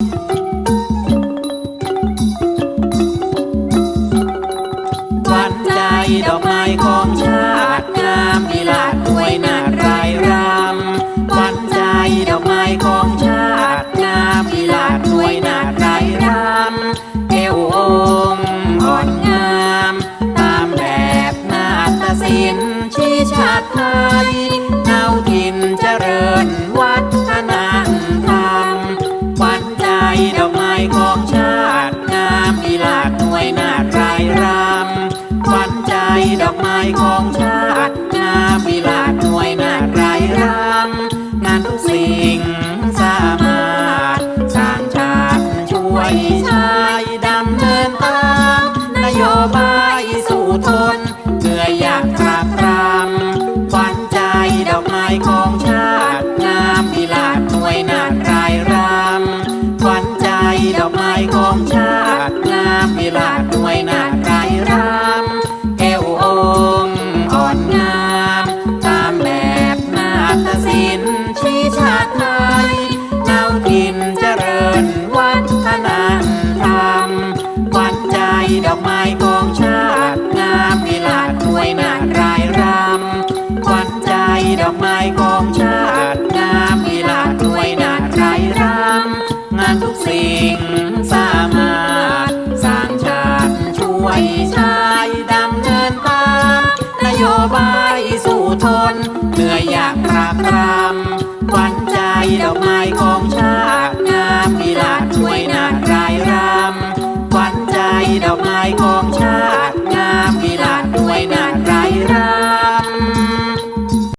ขวัญใจดอกไม้ของชาติงามพิลาดด้วยนาดรายรำขวัญใจดอกไม้ของชาติงามพิลาดด้วยนาดรายรำเอวองค์อ่อนงาม ตามแบบนาฏศิลป์ชี้ชาติไทย ของชาติงามพิลาดด้วยนาดรายรำขวัญใจดอกไม้ของชาติงามพิลาดด้วยนาดรายรำงานทุกสิ่งสามารถสร้างชาติช่วยชายดำเนินตามนโยบาย ไม้ของชาติงามพิลาดด้วยนาดรรำแก้วองค์อ่อนงาม ตามแบบนาฏศิลป์ชี้ชาติไทยเนาถิ่นเจริญวัฒนธรรมวัญใจดอกไม้ของชาติงามพิลาดด้วยนาดรรำวัญใจดอกไม้ของชาติงามพิลาดด้วยนาดรรำงานทุกสิ่ง ช่วยชายดำเนินตาม นโยบายสู่ทน เหนื่อยอยากปราบปรามวันใจดอกไม้ของชาติ